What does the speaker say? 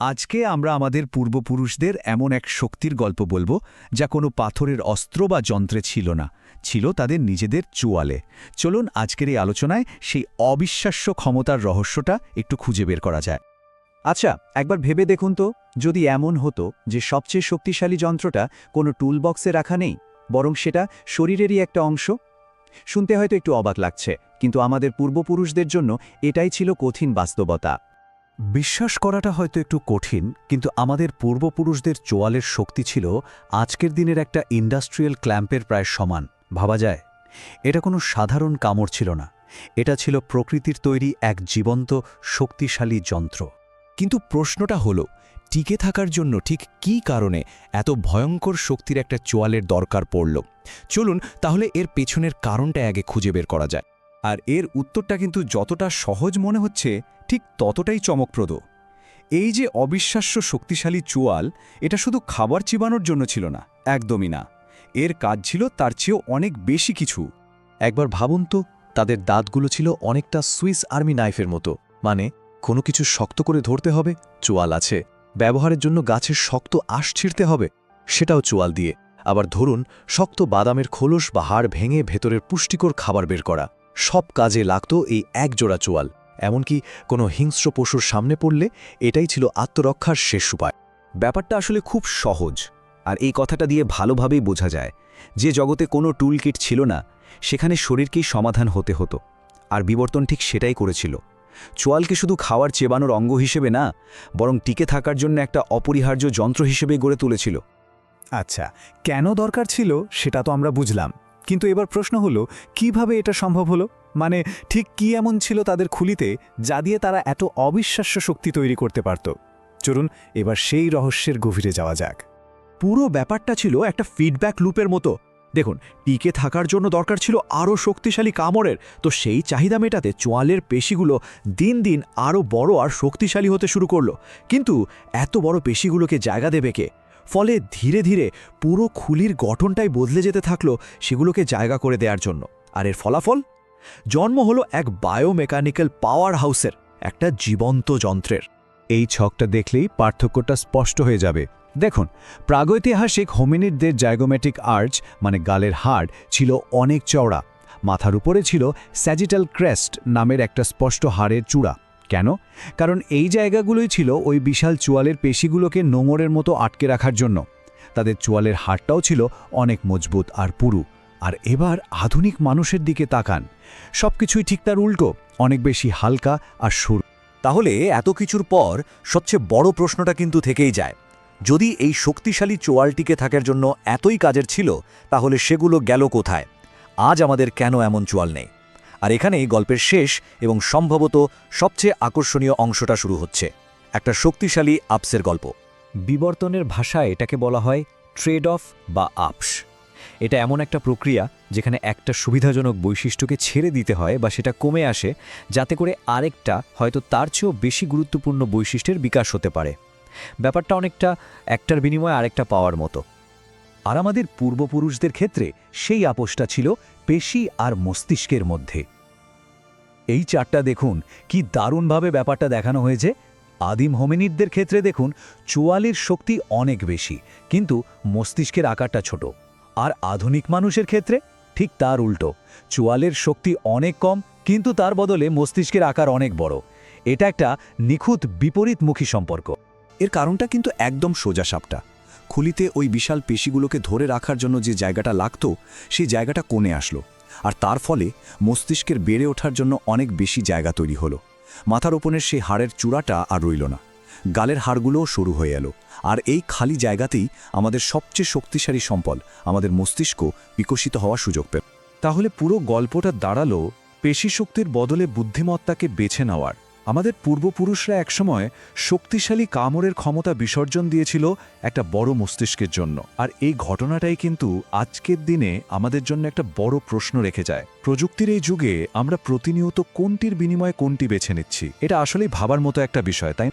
আজকে আমরা আমাদের পূর্বপুরুষদের এমন এক শক্তির গল্প বলব, যা কোনো পাথরের অস্ত্র বা যন্ত্রে ছিল না, ছিল তাদের নিজেদের চুয়ালে। চলুন আজকের এই আলোচনায় সেই অবিশ্বাস্য ক্ষমতার রহস্যটা একটু খুঁজে বের করা যায়। আচ্ছা একবার ভেবে দেখুন তো, যদি এমন হতো যে সবচেয়ে শক্তিশালী যন্ত্রটা কোনো টুল বক্সে রাখা নেই, বরং সেটা শরীরেরই একটা অংশ? শুনতে হয়তো একটু অবাক লাগছে, কিন্তু আমাদের পূর্বপুরুষদের জন্য এটাই ছিল কঠিন বাস্তবতা। বিশ্বাস করাটা হয়তো একটু কঠিন, কিন্তু আমাদের পূর্বপুরুষদের চোয়ালের শক্তি ছিল আজকের দিনের একটা ইন্ডাস্ট্রিয়াল ক্ল্যাম্পের প্রায় সমান, ভাবা যায়? এটা কোনো সাধারণ কামড় ছিল না। এটা ছিল প্রকৃতির তৈরি এক জীবন্ত, শক্তিশালী যন্ত্র। কিন্তু প্রশ্নটা হলো, টিকে থাকার জন্য ঠিক কী কারণে এত ভয়ঙ্কর শক্তির একটা চোয়ালের দরকার পড়ল? চলুন, তাহলে এর পেছনের কারণটা আগে খুঁজে বের করা যায় আর এর উত্তরটা কিন্তু যতটা সহজ মনে হচ্ছে, ঠিক ততটাই চমকপ্রদ। এই যে অবিশ্বাস্য শক্তিশালী চোয়াল, এটা শুধু খাবার চিবানোর জন্য ছিল না, একদমই না। এর কাজ ছিল তার চেয়েও অনেক বেশি কিছু। একবার ভাবুন তো, তাদের দাঁতগুলো ছিল অনেকটা সুইস আর্মি নাইফের মতো। মানে কোনো কিছু শক্ত করে ধরতে হবে, চোয়াল আছে। ব্যবহারের জন্য গাছের শক্ত আশ ছিঁড়তে হবে, সেটাও চোয়াল দিয়ে। আবার ধরুন, শক্ত বাদামের খোলস বা হাড় ভেঙে ভেতরের পুষ্টিকর খাবার বের করা। সব কাজে লাগত এই একজোড়া চোয়াল, এমনকি কোনো হিংস্র পশুর সামনে পড়লে এটাই ছিল আত্মরক্ষার শেষ উপায়। ব্যাপারটা আসলে খুব সহজ, আর এই কথাটা দিয়ে ভালোভাবেই বোঝা যায়, যে জগতে কোনো টুল কিট ছিল না, সেখানে শরীরকেই সমাধান হতে হতো, আর বিবর্তন ঠিক সেটাই করেছিল। চোয়ালকে শুধু খাওয়ার চেবানোর অঙ্গ হিসেবে না, বরং টিকে থাকার জন্য একটা অপরিহার্য যন্ত্র হিসেবে গড়ে তুলেছিল। আচ্ছা কেন দরকার ছিল সেটা তো আমরা বুঝলাম। কিন্তু এবার প্রশ্ন হলো, কীভাবে এটা সম্ভব হলো? মানে ঠিক কি এমন ছিল তাদের খুলিতে যা দিয়ে তারা এত অবিশ্বাস্য শক্তি তৈরি করতে পারত? চলুন এবার সেই রহস্যের গভীরে যাওয়া যাক। পুরো ব্যাপারটা ছিল একটা ফিডব্যাক লুপের মতো। দেখুন, টিকে থাকার জন্য দরকার ছিল আরও শক্তিশালী কামড়ের। তো সেই চাহিদা মেটাতে চোয়ালের পেশিগুলো দিন দিন আরও বড় আর শক্তিশালী হতে শুরু করল। কিন্তু এত বড় পেশিগুলোকে জায়গা দেবে কে? ফলে ধীরে ধীরে পুরো খুলির গঠনটাই বদলে যেতে থাকল সেগুলোকে জায়গা করে দেওয়ার জন্য। আর এর ফলাফল? জন্ম হলো এক বায়োমেকানিক্যাল পাওয়ার হাউসের একটা জীবন্ত যন্ত্রের। এই ছকটা দেখলেই পার্থক্যটা স্পষ্ট হয়ে যাবে। দেখুন, প্রাগৈতিহাসিক হোমিনিডদের জায়গোমেটিক আর্চ মানে গালের হাড়, ছিল অনেক চওড়া। মাথার উপরে ছিল স্যাজিটাল ক্রেস্ট নামের একটা স্পষ্ট হাড়ের চূড়া। কেন? কারণ এই জায়গাগুলোই ছিল ওই বিশাল চোয়ালের পেশিগুলোকে নোঙরের মতো আটকে রাখার জন্য। তাদের চোয়ালের হাড়টাও ছিল অনেক মজবুত আর পুরু। আর এবার আধুনিক মানুষের দিকে তাকান। সবকিছুই ঠিক তার উল্টো, অনেক বেশি হালকা আর সুর। তাহলে এত কিছুর পর সবচেয়ে বড় প্রশ্নটা কিন্তু থেকেই যায়। যদি এই শক্তিশালী চোয়ালটিকে থাকার জন্য এতই কাজের ছিল, তাহলে সেগুলো গেল কোথায়? আজ আমাদের কেন এমন চোয়াল নেই? আর এখানেই গল্পের শেষ এবং সম্ভবত সবচেয়ে আকর্ষণীয় অংশটা শুরু হচ্ছে। একটা শক্তিশালী আপসের গল্প। বিবর্তনের ভাষায় এটাকে বলা হয় ট্রেড অফ বা আপস। এটা এমন একটা প্রক্রিয়া যেখানে একটা সুবিধাজনক বৈশিষ্ট্যকে ছেড়ে দিতে হয় বা সেটা কমে আসে, যাতে করে আরেকটা হয়তো তার চেয়েও বেশি গুরুত্বপূর্ণ বৈশিষ্ট্যের বিকাশ হতে পারে। ব্যাপারটা অনেকটা একটার বিনিময়ে আরেকটা পাওয়ার মতো। আর আমাদের পূর্বপুরুষদের ক্ষেত্রে সেই আপোষটা ছিল পেশি আর মস্তিষ্কের মধ্যে। এই চারটা দেখুন, কি দারুণভাবে ব্যাপারটা দেখানো হয়েছে। আদিম হোমিনিডদের ক্ষেত্রে দেখুন চোয়ালের শক্তি অনেক বেশি, কিন্তু মস্তিষ্কের আকারটা ছোট। আর আধুনিক মানুষের ক্ষেত্রে ঠিক তার উল্টো। চোয়ালের শক্তি অনেক কম, কিন্তু তার বদলে মস্তিষ্কের আকার অনেক বড়। এটা একটা নিখুঁত বিপরীতমুখী সম্পর্ক। এর কারণটা কিন্তু একদম সোজা সাপটা। খুলিতে ওই বিশাল পেশিগুলোকে ধরে রাখার জন্য যে জায়গাটা লাগত, সেই জায়গাটা কোণে আসলো। আর তার ফলে মস্তিষ্কের বেড়ে ওঠার জন্য অনেক বেশি জায়গা তৈরি হলো। মাথার ওপনের সেই হাড়ের চূড়াটা আর রইল না। গালের হাড়গুলোও শুরু হয়ে এলো। আর এই খালি জায়গাতেই আমাদের সবচেয়ে শক্তিশালী সম্পদ আমাদের মস্তিষ্ক বিকশিত হওয়ার সুযোগ পেল। তাহলে পুরো গল্পটা দাঁড়াল পেশিশক্তির বদলে বুদ্ধিমত্তাকে বেছে নেওয়ার। আমাদের পূর্বপুরুষরা একসময় শক্তিশালী কামড়ের ক্ষমতা বিসর্জন দিয়েছিল একটা বড় মস্তিষ্কের জন্য। আর এই ঘটনাটাই কিন্তু আজকের দিনে আমাদের জন্য একটা বড় প্রশ্ন রেখে যায়। প্রযুক্তির এই যুগে আমরা প্রতিনিয়ত কোনটির বিনিময়ে কোনটি বেছে নিচ্ছি? এটা আসলেই ভাবার মতো একটা বিষয়, তাই